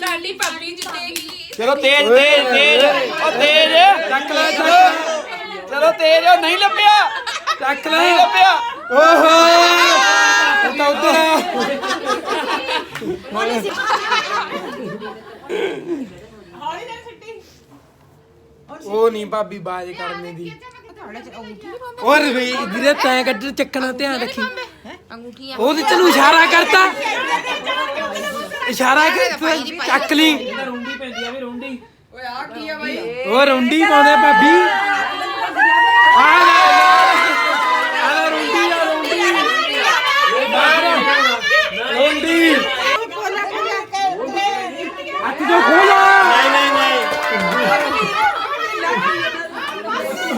ਸਾਡੀ ਭਾਬੀ ਜਿੱਤੇਗੀ। ਚਲੋ ਤੇਜ਼ ਤੇਜ਼ ਤੇਜ਼। ਉਹ ਤੇਜ਼। ਚੱਕ ਲੈ ਚਲੋ ਚਲੋ ਤੇਜ਼ ਉਹ ਨਹੀਂ ਲੱਭਿਆ। ਚੱਕ ਲੈ। ਨਹੀਂ ਲੱਭਿਆ। ਓਹੋ। ਉਹ ਤਾਂ ਉੱਧਰ ਆ। ਉਹ ਨਹੀਂ ਭਾਬੀ ਬਾਜ ਕਰਨੇ ਦੀ। ਔਰ ਵੀ ਵੀਰੇ ਤੈਂ ਕੱਢ ਚੱਕਣਾ ਧਿਆਨ ਰੱਖੀ। ਅੰਗੂਠੀਆਂ। ਉਹ ਤੇ ਤੈਨੂੰ ਇਸ਼ਾਰਾ ਕਰਤਾ ਇਸ਼ਾਰਾ ਕਰ ਚੱਕ ਲਈ ਰੁੰਡੀ ਪੈਂਦੀ ਆ ਵੀ ਰੁੰਡੀ ਓਏ ਆ ਕੀ ਆ ਬਾਈ ਉਹ ਰੁੰਡੀ ਪਾਉਂਦੇ ਭਾਬੀ ਆ ਲੈ ਆ ਲੈ ਰੁੰਡੀ ਆ ਰੁੰਡੀ ਰੁੰਡੀ ਹੱਥ ਜੋ ਖੋਲਾ ਨਹੀਂ ਨਹੀਂ ਨਹੀਂ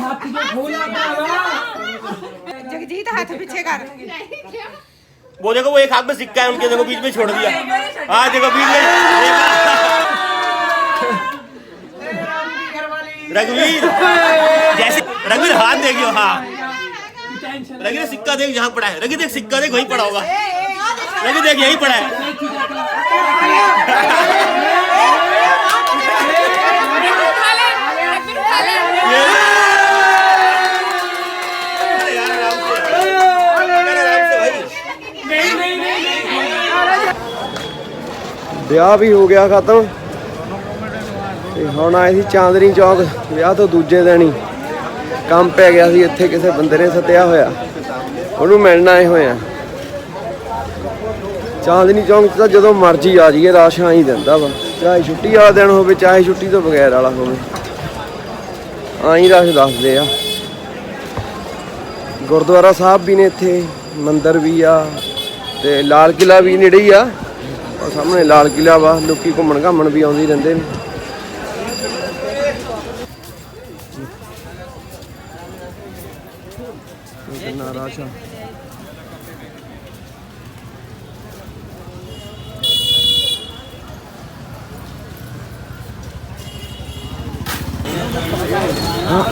ਹੱਥ ਜੋ ਖੋਲਾ ਭਰਾਵਾ ਜਗਜੀਤ ਹੱਥ ਪਿੱਛੇ ਕਰ वो देखो, वो एक हाथ में सिक्का है, उनके देखो, बीच में छोड़ दिया। हाँ देखो, बीच में। रघुवीर, जैसे रघुवीर हाथ देखियो हाँ। रघुवीर सिक्का देख, जहाँ पड़ा है। रघुवीर देख, सिक्का देख, वहीं पड़ा होगा। रघुवीर देख, यही पड़ा है। ਵਿਆਹ ਵੀ ਹੋ ਗਿਆ ਖਤਮ। ਤੇ ਹੁਣ ਆਏ ਸੀ ਚਾਂਦਨੀ ਚੌਕ, ਵਿਆਹ ਤੋਂ ਦੂਜੇ ਦਿਨ ਹੀ। ਕੰਮ ਪੈ ਗਿਆ ਸੀ, ਇੱਥੇ ਕਿਸੇ ਬੰਦੇ ਨੇ ਸੱਤਿਆ ਹੋਇਆ। ਉਹਨੂੰ ਮਿਲਣ ਆਏ ਹੋਏ ਆ। ਚਾਂਦਨੀ ਚੌਂਕ ਤਾਂ ਜਦੋਂ ਮਰਜ਼ੀ ਆ ਜਾਈਏ, ਰਾਸ਼ ਆਈ ਦਿੰਦਾ ਵਾ। ਚਾਹੇ ਛੁੱਟੀ ਵਾਲਾ ਦਿਨ ਹੋਵੇ, ਚਾਹੇ ਛੁੱਟੀ ਤੋਂ ਬਗੈਰ ਵਾਲਾ ਹੋਵੇ। ਆਈ ਰਸ਼ ਦੱਸਦੇ ਆ। ਗੁਰਦੁਆਰਾ ਸਾਹਿਬ ਵੀ ਨੇ ਇੱਥੇ, ਮੰਦਿਰ ਵੀ ਆ, ਤੇ ਲਾਲ ਕਿਲਾ ਵੀ ਨੇੜੇ ਹੀ ਆ। ਆ ਸਾਹਮਣੇ ਲਾਲ ਕਿਲਾ ਵਾ ਲੋਕੀ ਘੁੰਮਣ ਘਾਮਣ ਵੀ ਆਉਂਦੇ ਰਹਿੰਦੇ ਨੇ।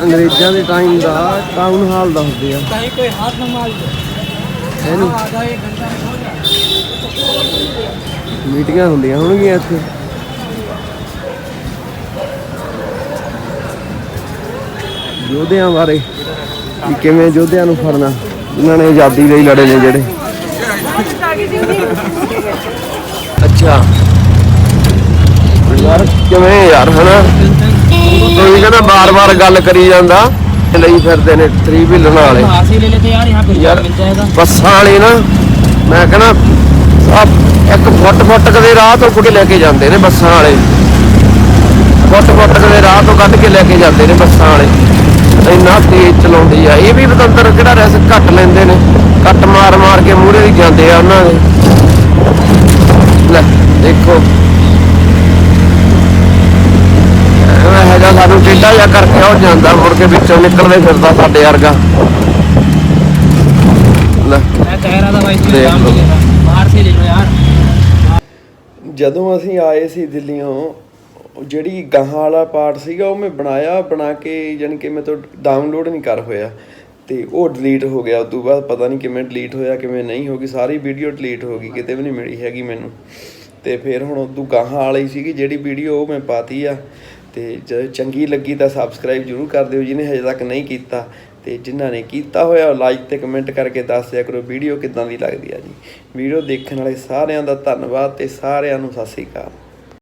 ਅੰਗਰੇਜ਼ਾਂ ਦੇ ਟਾਈਮ ਦਾ ਟਾਊਨ ਹਾਲ ਦੱਸਦੇ ਆ। ਕੋਈ ਹੱਥ ਨਾ ਮਾਰ। ਇਹਨੂੰ ਆਦਾ ਇਹ ਗੰਦਾ ਮੀਟਿੰਗਾਂ ਹੁੰਦੀਆਂ ਹੋਣਗੀਆਂ ਇੱਥੇ। ਯੋਧਿਆਂ ਬਾਰੇ ਕਿ ਕਿਵੇਂ ਯੋਧਿਆਂ ਨੂੰ ਫੜਨਾ ਉਹਨਾਂ ਨੇ ਆਜ਼ਾਦੀ ਲਈ ਲੜੇ ਨੇ ਜਿਹੜੇ। ਅੱਛਾ। ਯਾਰ ਕਿਵੇਂ ਯਾਰ ਹਨਾ? ਕੋਈ ਕਹਿੰਦਾ ਬਾਰ-ਬਾਰ ਗੱਲ ਕਰੀ ਜਾਂਦਾ ਲਈ ਫਿਰਦੇ ਨੇ 3 ਵੀਲਣ ਵਾਲੇ। ਯਾਰ ਬੱਸਾਂ ਵਾਲੇ ਨਾ ਮੈਂ ਕਹਿੰਦਾ ਸਭ ਇੱਕ ਫੁੱਟ ਫੁੱਟ ਕਦੇ ਰਾਹ ਤੋਂ ਕੁੜੇ ਲੈ ਕੇ ਜਾਂਦੇ ਨੇ ਬੱਸਾਂ ਵਾਲੇ। ਫੁੱਟ ਫੁੱਟ ਦੇ ਰਾਹ ਤੋਂ ਕੱਢ ਕੇ ਲੈ ਕੇ ਜਾਂਦੇ ਨੇ ਬੱਸਾਂ ਵਾਲੇ। ਇੰਨਾ ਤੇਜ਼ ਚਲਾਉਂਦੀ ਆ। ਇਹ ਵੀ ਬਤੰਦਰ ਕਿਹੜਾ ਰਸ ਘੱਟ ਲੈਂਦੇ ਨੇ। ਕੱਟ ਮਾਰ ਮਾਰ ਕੇ ਮੂਹਰੇ ਵੀ ਜਾਂਦੇ ਆ ਉਹਨਾਂ ਦੇ। ਲੈ ਦੇਖੋ। ਇਹ ਜਾਂ ਸਾਨੂੰ ਟੇਡਾ ਜਾਂ ਕਰਕੇ ਉਹ ਜਾਂਦਾ ਮੁੜ ਕੇ ਵਿੱਚੋਂ ਨਿਕਲਦੇ ਫਿਰਦਾ ਸਾਡੇ ਵਰਗਾ। ਲੈ। ਇਹ ਟਾਇਰਾਂ ਦਾ ਬਾਈ ਜੀ ਕੰਮ ਜਦੋਂ ਅਸੀਂ ਆਏ ਸੀ ਦਿੱਲੀੋਂ ਜਿਹੜੀ ਗਾਹਾਂ ਵਾਲਾ ਪਾਰਟ ਸੀਗਾ ਉਹ ਮੈਂ ਬਣਾਇਆ, ਬਣਾ ਕੇ ਯਾਨੀ ਕਿ ਮੈਂ ਤੋਂ ਡਾਊਨਲੋਡ ਨਹੀਂ ਕਰ ਹੋਇਆ। ਤੇ ਉਹ ਡਿਲੀਟ ਹੋ ਗਿਆ ਉਸ ਤੋਂ ਬਾਅਦ ਪਤਾ ਨਹੀਂ ਕਿਵੇਂ ਡਿਲੀਟ ਹੋਇਆ, ਕਿਵੇਂ ਨਹੀਂ ਹੋ ਗਈ ਸਾਰੀ ਵੀਡੀਓ ਡਿਲੀਟ ਹੋ ਗਈ ਕਿਤੇ ਵੀ ਨਹੀਂ ਮਿਲੀ ਹੈਗੀ ਮੈਨੂੰ। ਤੇ ਫਿਰ ਹੁਣ ਉਦੋਂ ਗਾਹਾਂ ਵਾਲੀ ਸੀਗੀ, ਜਿਹੜੀ ਵੀਡੀਓ ਉਹ ਮੈਂ ਪਾਤੀ ਆ। ਤੇ ਜੇ ਚੰਗੀ ਲੱਗੀ ਤਾਂ ਸਬਸਕ੍ਰਾਈਬ ਜਰੂਰ ਕਰ ਦਿਓ, ਜਿਹਨੇ ਹਜੇ ਤੱਕ ਨਹੀਂ ਕੀਤਾ ਤੇ ਜਿਨ੍ਹਾਂ ਨੇ ਕੀਤਾ ਹੋਇਆ ਉਹ ਲਾਈਕ ਤੇ ਕਮੈਂਟ ਕਰਕੇ ਦੱਸ ਦਿਆ ਕਰੋ ਵੀਡੀਓ ਕਿੱਦਾਂ ਦੀ ਲੱਗਦੀ ਆ ਜੀ। ਵੀਡੀਓ ਦੇਖਣ ਵਾਲੇ ਸਾਰਿਆਂ ਦਾ ਧੰਨਵਾਦ ਤੇ ਸਾਰਿਆਂ ਨੂੰ ਸਤਿ ਸ੍ਰੀ ਅਕਾਲ।